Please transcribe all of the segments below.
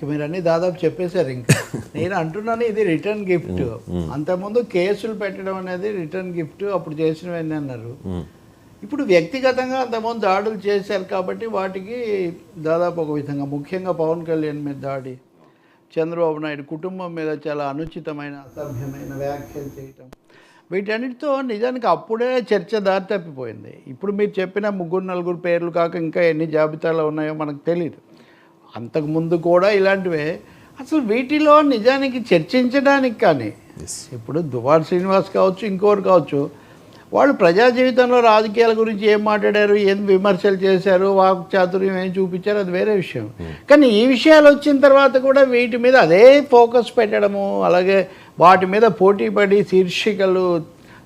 ఇక మీరు అన్ని దాదాపు చెప్పేశారు ఇంకా. నేను అంటున్నాను ఇది రిటర్న్ గిఫ్ట్. అంతకుముందు కేసులు పెట్టడం అనేది రిటర్న్ గిఫ్ట్ అప్పుడు చేసినవన్నీ అన్నారు. ఇప్పుడు వ్యక్తిగతంగా అంతకుముందు దాడులు చేశారు కాబట్టి వాటికి దాదాపు ఒక విధంగా ముఖ్యంగా పవన్ కళ్యాణ్ మీద దాడి చంద్రబాబు నాయుడు కుటుంబం మీద చాలా అనుచితమైన అసభ్యమైన వ్యాఖ్యలు చేయటం. వీటన్నిటితో నిజానికి అప్పుడే చర్చ దారి తప్పిపోయింది. ఇప్పుడు మీరు చెప్పిన ముగ్గురు నలుగురు పేర్లు కాక ఇంకా ఎన్ని జాబితాలు ఉన్నాయో మనకు తెలియదు అంతకుముందు కూడా ఇలాంటివే. అసలు వీటిలో నిజానికి చర్చించడానికి కానీ ఇప్పుడు దువార్ శ్రీనివాస్ కావచ్చు ఇంకోరు కావచ్చు వాళ్ళు ప్రజా జీవితంలో రాజకీయాల గురించి ఏం మాట్లాడారు ఏం విమర్శలు చేశారు వాక్ చాతుర్యం ఏం చూపించారు అది వేరే విషయం. కానీ ఈ విషయాలు వచ్చిన తర్వాత కూడా వీటి మీద అదే ఫోకస్ పెట్టడము అలాగే వాటి మీద పోటీ పడి శీర్షికలు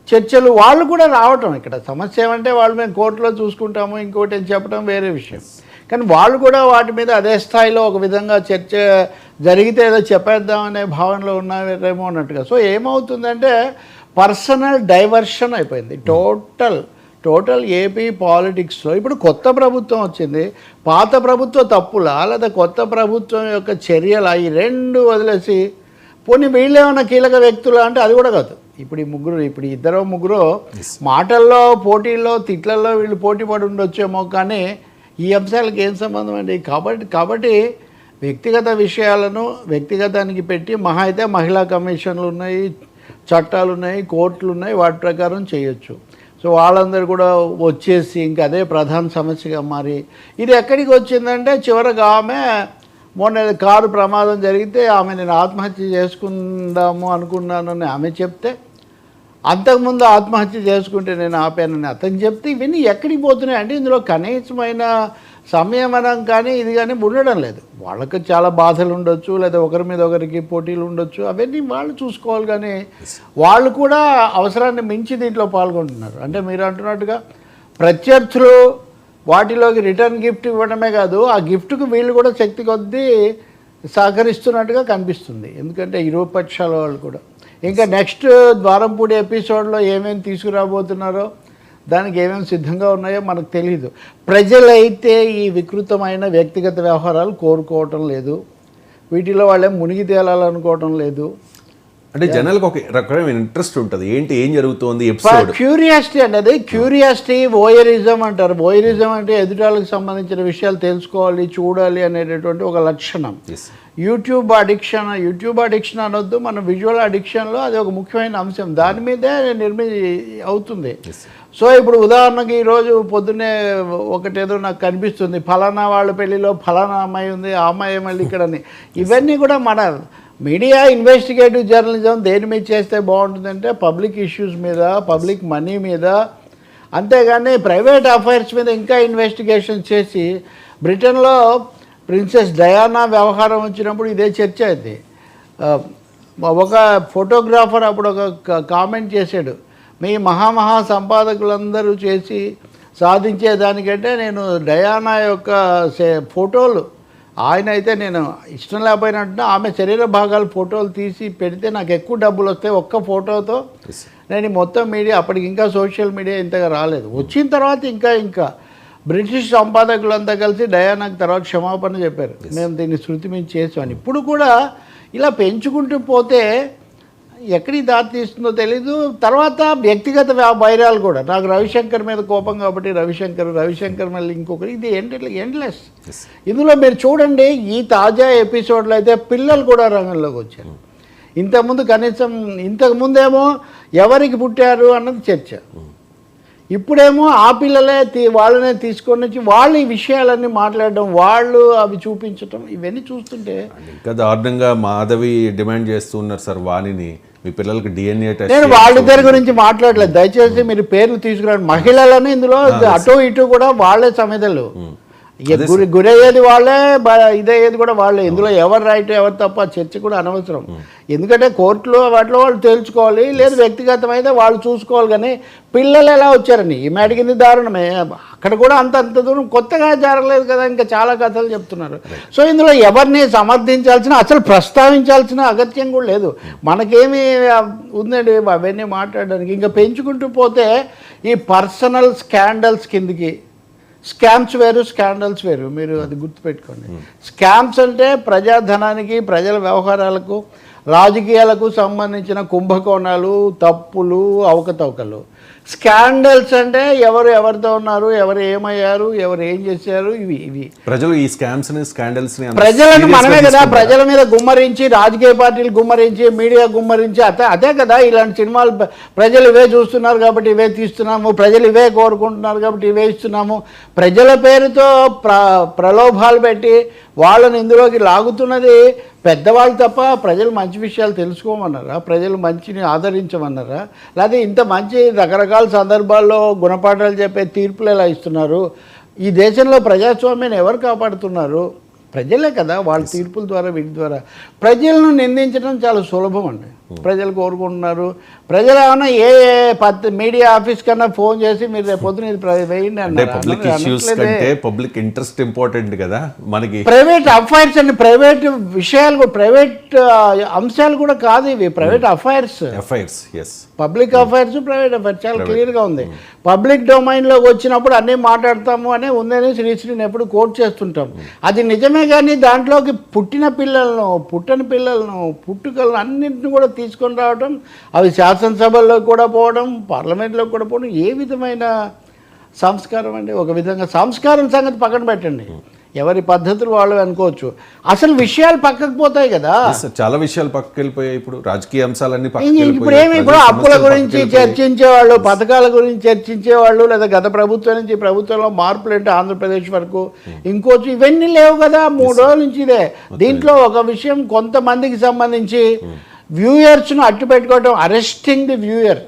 చర్చలు వాళ్ళు కూడా రావటం. ఇక్కడ సమస్య ఏమంటే వాళ్ళు మేము కోర్టులో చూసుకుంటాము ఇంకోటి అని చెప్పడం వేరే విషయం. కానీ వాళ్ళు కూడా వాటి మీద అదే స్థాయిలో ఒక విధంగా చర్చ జరిగితే ఏదో చెప్పేద్దాం అనే భావనలో ఉన్నారేమో అన్నట్టుగా. సో ఏమవుతుందంటే పర్సనల్ డైవర్షన్ అయిపోయింది. టోటల్ టోటల్ ఏపీ పాలిటిక్స్లో ఇప్పుడు కొత్త ప్రభుత్వం వచ్చింది. పాత ప్రభుత్వ తప్పులా? లేదా కొత్త ప్రభుత్వం యొక్క చర్యలు? ఈ రెండు వదిలేసి పోనీ వీళ్ళేమన్నా కీలక వ్యక్తులు అంటే అది కూడా కాదు. ఇప్పుడు ఈ ముగ్గురు ఇప్పుడు ఇద్దరు ముగ్గురు మాటల్లో పోటీల్లో తిట్లల్లో వీళ్ళు పోటీ పడి ఉండొచ్చేమో కానీ ఈ అంశాలకు ఏం సంబంధం అండి? కాబట్టి కాబట్టి వ్యక్తిగత విషయాలను వ్యక్తిగతానికి పెట్టి మహా అయితే మహిళా కమిషన్లు ఉన్నాయి చట్టాలు ఉన్నాయి కోర్టులు ఉన్నాయి వాటి ప్రకారం చేయొచ్చు. సో వాళ్ళందరూ కూడా వచ్చేసి ఇంకా అదే ప్రధాన సమస్యగా మారి ఇది ఎక్కడికి వచ్చిందంటే చివరికి ఆమె మొన్న కారు ప్రమాదం జరిగితే ఆమె నేను ఆత్మహత్య చేసుకుందాము అనుకున్నానని ఆమె చెప్తే అంతకుముందు ఆత్మహత్య చేసుకుంటే నేను ఆపానని అతను చెప్తే ఇవన్నీ ఎక్కడికి పోతున్నాయి? అంటే ఇందులో కనీసమైన సంయమనం కానీ ఇది కానీ ఉండడం లేదు. వాళ్ళకి చాలా బాధలు ఉండొచ్చు లేదా ఒకరి మీద ఒకరికి పోటీలు ఉండొచ్చు. అవన్నీ వాళ్ళు చూసుకోవాలి కానీ వాళ్ళు కూడా అవసరాన్ని మించి దీంట్లో పాల్గొంటున్నారు. అంటే మీరు అంటున్నట్టుగా ప్రత్యర్థులు వాటిలోకి రిటర్న్ గిఫ్ట్ ఇవ్వడమే కాదు ఆ గిఫ్ట్కు వీళ్ళు కూడా శక్తి కొద్దీ సహకరిస్తున్నట్టుగా కనిపిస్తుంది. ఎందుకంటే ఇరువపక్షాల వాళ్ళు కూడా. ఇంకా నెక్స్ట్ ద్వారంపూడి ఎపిసోడ్లో ఏమేమి తీసుకురాబోతున్నారో దానికి ఏమేమి సిద్ధంగా ఉన్నాయో మనకు తెలియదు ప్రజలైతే ఈ వికృతమైన వ్యక్తిగత వ్యవహారాలు కోరుకోవటం లేదు. వీటిలో వాళ్ళేం మునిగి తేలాలనుకోవటం లేదు. అంటే జనాలకు ఒక రకమైన ఇంట్రెస్ట్ ఉంటుంది. ఏంటి ఏం జరుగుతోంది ఎపిసోడ్? క్యూరియాసిటీ అనేది క్యూరియాసిటీ ఓయరిజం అంటారు. ఓయరిజం అంటే ఎదుటాలకు సంబంధించిన విషయాలు తెలుసుకోవాలి చూడాలి అనేటటువంటి ఒక లక్షణం. యూట్యూబ్ అడిక్షన్ యూట్యూబ్ అడిక్షన్ అనొద్దు మన విజువల్ అడిక్షన్లో అది ఒక ముఖ్యమైన అంశం. దాని మీదే నిర్మి అవుతుంది. సో ఇప్పుడు ఉదాహరణకి ఈరోజు పొద్దున్నే ఒకటేదో నాకు కనిపిస్తుంది. ఫలానా వాళ్ళ పెళ్ళిలో ఫలానా అమ్మాయి ఉంది ఆ అమ్మాయి మళ్ళీ ఇక్కడని. ఇవన్నీ కూడా మన మీడియా ఇన్వెస్టిగేటివ్ జర్నలిజం దేని మీద చేస్తే బాగుంటుందంటే పబ్లిక్ ఇష్యూస్ మీద పబ్లిక్ మనీ మీద. అంతేగాని ప్రైవేట్ అఫైర్స్ మీద ఇంకా ఇన్వెస్టిగేషన్ చేసి బ్రిటన్లో ప్రిన్సెస్ డయానా వ్యవహారం వచ్చినప్పుడు ఇదే చర్చ అయింది. ఒక ఫోటోగ్రాఫర్ అప్పుడు ఒక కామెంట్ చేశాడు. మీ మహామహా సంపాదకులందరూ చేసి సాధించే దానికంటే నేను డయానా యొక్క సే- ఫోటోలు ఆయన అయితే నేను ఇష్టం లేకపోయినట్టు ఆమె శరీర భాగాలు ఫోటోలు తీసి పెడితే నాకు ఎక్కువ డబ్బులు వస్తాయి ఒక్క ఫోటోతో నేను మొత్తం మీడియా అప్పటికి ఇంకా సోషల్ మీడియా ఇంతగా రాలేదు. వచ్చిన తర్వాత ఇంకా ఇంకా బ్రిటిష్ సంపాదకులంతా కలిసి డయానాకు తర్వాత క్షమాపణ చెప్పారు. మేము దీన్ని శృతి మీద చేసామని ఇప్పుడు కూడా ఇలా పెంచుకుంటూ పోతే ఎక్కడికి దారి తీస్తుందో తెలీదు. తర్వాత వ్యక్తిగత వ్యా- వైరాలు కూడా. నాకు రవిశంకర్ మీద కోపం కాబట్టి రవిశంకర్ రవిశంకర్ మళ్ళీ ఇంకొకరు. ఇది ఏంటి ఎండ్లెస్. ఇందులో మీరు చూడండి ఈ తాజా ఎపిసోడ్లో అయితే పిల్లలు కూడా రంగంలోకి వచ్చారు. ఇంతకుముందు కనీసం ఇంతకుముందేమో ఎవరికి పుట్టారు అన్నది చర్చ. ఇప్పుడేమో ఆ పిల్లలే తీ- వాళ్ళనే తీసుకొని వచ్చి వాళ్ళు ఈ విషయాలన్నీ మాట్లాడడం వాళ్ళు అవి చూపించటం ఇవన్నీ చూస్తుంటే ఇంకా దారుణంగా మాధవి డిమాండ్ చేస్తూ ఉన్నారు సార్ వాణిని. మీ పిల్లలకి డిఎన్ఏ నేను టెస్ట్ వాళ్ళిద్దరి గురించి మాట్లాడలేదు. దయచేసి మీరు పేర్లు తీసుకురండి. మహిళలను ఇందులో అటు ఇటు కూడా వాళ్ళే సమిధలు ఇక గురి గురయ్యేది వాళ్ళే బ- ఇదయ్యేది కూడా వాళ్ళే. ఇందులో ఎవరు రైట్ ఎవరు తప్ప చర్చ కూడా అనవసరం. ఎందుకంటే కోర్టులో వాటిలో వాళ్ళు తేల్చుకోవాలి లేదు వ్యక్తిగతమైతే వాళ్ళు చూసుకోవాలి కానీ పిల్లలు ఎలా వచ్చారని ఈమె అడిగింది దారుణమే. అక్కడ కూడా అంత అంత దూరం కొత్తగా జరగలేదు కదా ఇంకా చాలా కథలు చెప్తున్నారు. సో ఇందులో ఎవరిని సమర్థించాల్సిన అసలు ప్రస్తావించాల్సిన అగత్యం కూడా లేదు. మనకేమి ఆ, ఉందండి అవన్నీ మాట్లాడడానికి. ఇంకా పెంచుకుంటూ పోతే ఈ పర్సనల్ స్కాండల్స్ కిందికి స్కామ్స్ వేరు స్కాండల్స్ వేరు. మీరు అది గుర్తుపెట్టుకోండి. స్కామ్స్ అంటే ప్రజాధనానికి ప్రజల వ్యవహారాలకు రాజకీయాలకు సంబంధించిన కుంభకోణాలు తప్పులు అవకతవకలు. స్కాండల్స్ అంటే ఎవరు ఎవరితో ఉన్నారు ఎవరు ఏమయ్యారు ఎవరు ఏం చేశారు ఇవి ఇవి. ప్రజలు ఈ స్కామ్స్ని స్కాండల్స్ని ప్రజలను మనమే కదా? ప్రజల మీద గుమ్మరించి రాజకీయ పార్టీలు గుమ్మరించి మీడియా గుమ్మరించి అదే అదే కదా ఇలాంటి సినిమాలు ప్ర- ప్రజలు ఇవే చూస్తున్నారు కాబట్టి ఇవే తీస్తున్నాము ప్రజలు ఇవే కోరుకుంటున్నారు కాబట్టి ఇవే ఇస్తున్నాము. ప్రజల పేరుతో ప్ర ప్రలోభాలు పెట్టి వాళ్ళని ఇందులోకి లాగుతున్నది పెద్దవాళ్ళు తప్ప ప్రజలు మంచి విషయాలు తెలుసుకోమన్నారా? ప్రజలు మంచిని ఆదరించమన్నారా? లేకపోతే ఇంత మంచి రకరకాల సందర్భాల్లో గుణపాఠాలు చెప్పే తీర్పులు ఎలా ఇస్తున్నారు? ఈ దేశంలో ప్రజాస్వామ్యాన్ని ఎవరు కాపాడుతున్నారు? ప్రజలే కదా వాళ్ళ తీర్పుల ద్వారా వీటి ద్వారా. ప్రజలను నిందించడం చాలా సులభం అండి. ప్రజలు కోరుకుంటున్నారు. ప్రజలు ఏమైనా ఏ ఏ పత్ మీడియా ఆఫీస్ కన్నా ఫోన్ చేసి మీరు రేపు పొద్దున ఇది వేయండి అంటే పబ్లిక్ ఇష్యూస్. కంటే పబ్లిక్ ఇంట్రెస్ట్ ఇంపార్టెంట్ కదా. మనకి ప్రైవేట్ అఫైర్స్ అండి. ప్రైవేట్ విషయాలు ప్రైవేట్ అంశాలు కూడా కాదు ఇవి. Private affairs. ఎఫ్ఐఆర్స్ ఎస్ పబ్లిక్ అఫైర్స్ ప్రైవేట్ అఫైర్స్. చాలా క్లియర్గా ఉంది. పబ్లిక్ డొమైన్లోకి వచ్చినప్పుడు అన్నీ మాట్లాడతాము అనే ఉందని శ్రీశ్రీని ఎప్పుడు కోట్ చేస్తుంటాం. అది నిజమే కానీ దాంట్లోకి పుట్టిన పిల్లలను పుట్టని పిల్లలను పుట్టుకలను అన్నింటిని కూడా తీసుకొని రావడం అవి శాసనసభల్లో కూడా పోవడం పార్లమెంట్లో కూడా పోవడం ఏ విధమైన సంస్కారం అండి? ఒక విధంగా సంస్కారం సంగతి పక్కన పెట్టండి. ఎవరి పద్ధతులు వాళ్ళు అనుకోవచ్చు. అసలు విషయాలు పక్కకు పోతాయి కదా. చాలా విషయాలు పక్కకి వెళ్ళిపోయాయి. ఇప్పుడు రాజకీయ అంశాలన్నీ ఇప్పుడు ఏమి ఇప్పుడు అప్పుల గురించి. చర్చించేవాళ్ళు పథకాల గురించి చర్చించేవాళ్ళు లేదా గత ప్రభుత్వం నుంచి ప్రభుత్వంలో మార్పులు ఏంటి ఆంధ్రప్రదేశ్ వరకు? ఇంకోటి ఇవన్నీ లేవు కదా. మూడు రోజుల నుంచి ఇదే. దీంట్లో ఒక విషయం కొంతమందికి సంబంధించి వ్యూయర్స్ను అట్టు పెట్టుకోవడం అరెస్టింగ్ ది వ్యూయర్.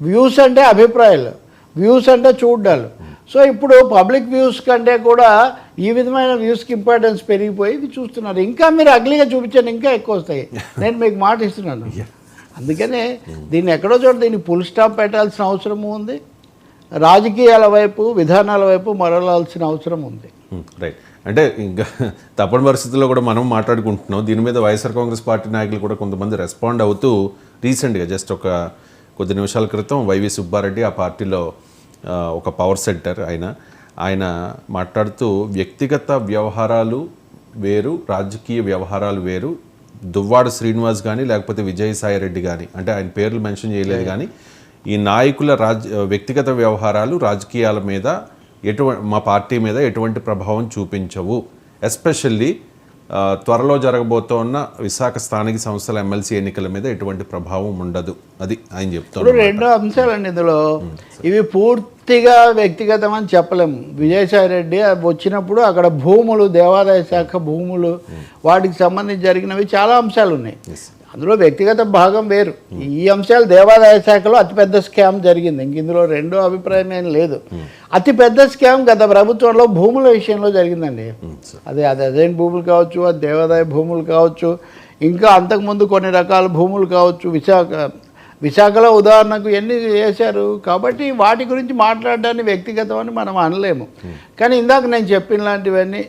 వ్యూస్ అంటే అభిప్రాయాలు వ్యూస్ అంటే చూడాలు సో ఇప్పుడు పబ్లిక్ వ్యూస్ కంటే కూడా ఈ విధమైన వ్యూస్కి ఇంపార్టెన్స్ పెరిగిపోయి ఇది చూస్తున్నారు. ఇంకా మీరు అగ్లీగా చూపించండి ఇంకా ఎక్కువ వస్తాయి. నేను మీకు మాట ఇస్తున్నాను. అందుకనే దీన్ని ఎక్కడో చోట దీన్ని ఫుల్ స్టాప్ పెట్టాల్సిన అవసరం ఉంది. రాజకీయాల వైపు విధానాల వైపు మరలాల్సిన అవసరం ఉంది. రైట్ అంటే ఇంకా తప్పని పరిస్థితుల్లో కూడా మనం మాట్లాడుకుంటున్నాం. దీని మీద వైఎస్ఆర్ కాంగ్రెస్ పార్టీ నాయకులు కూడా కొంతమంది రెస్పాండ్ అవుతూ రీసెంట్గా జస్ట్ ఒక కొద్ది నిమిషాల క్రితం వైవి సుబ్బారెడ్డి ఆ పార్టీలో ఒక పవర్ సెంటర్ ఆయన. ఆయన మాట్లాడుతూ వ్యక్తిగత వ్యవహారాలు వేరు రాజకీయ వ్యవహారాలు వేరు. దువ్వాడ శ్రీనివాస్ కానీ లేకపోతే విజయసాయి రెడ్డి కానీ అంటే ఆయన పేర్లు మెన్షన్ చేయలేదు కానీ ఈ నాయకుల రాజ్ వ్యక్తిగత వ్యవహారాలు రాజకీయాల మీద ఎటువంటి మా పార్టీ మీద ఎటువంటి ప్రభావం చూపించవు. ఎస్పెషల్లీ త్వరలో జరగబోతోన్న విశాఖ స్థానిక సంస్థల ఎమ్మెల్సీ ఎన్నికల మీద ఎటువంటి ప్రభావం ఉండదు. అది ఆయన చెప్తున్నారు రెండో అంశాలండి ఇందులో. ఇవి పూర్తిగా వ్యక్తిగతం అని చెప్పలేము విజయసాయి రెడ్డి వచ్చినప్పుడు అక్కడ భూములు దేవాదాయ శాఖ భూములు వాటికి సంబంధించి జరిగినవి చాలా అంశాలు ఉన్నాయి అందులో వ్యక్తిగత భాగం వేరు. ఈ అంశాలు దేవాదాయ శాఖలో అతిపెద్ద స్కామ్ జరిగింది. ఇంక ఇందులో రెండో అభిప్రాయం ఏం లేదు. అతిపెద్ద స్కామ్ గత ప్రభుత్వంలో భూముల విషయంలో జరిగిందండి. అదే అది అదేం భూములు కావచ్చు అది దేవాదాయ భూములు కావచ్చు ఇంకా అంతకుముందు కొన్ని రకాల భూములు కావచ్చు విశాఖ విశాఖలో ఉదాహరణకు ఎన్ని చేశారు? కాబట్టి వాటి గురించి మాట్లాడడాన్ని వ్యక్తిగతం అని మనం అనలేము. కానీ ఇందాక నేను చెప్పిన లాంటివన్నీ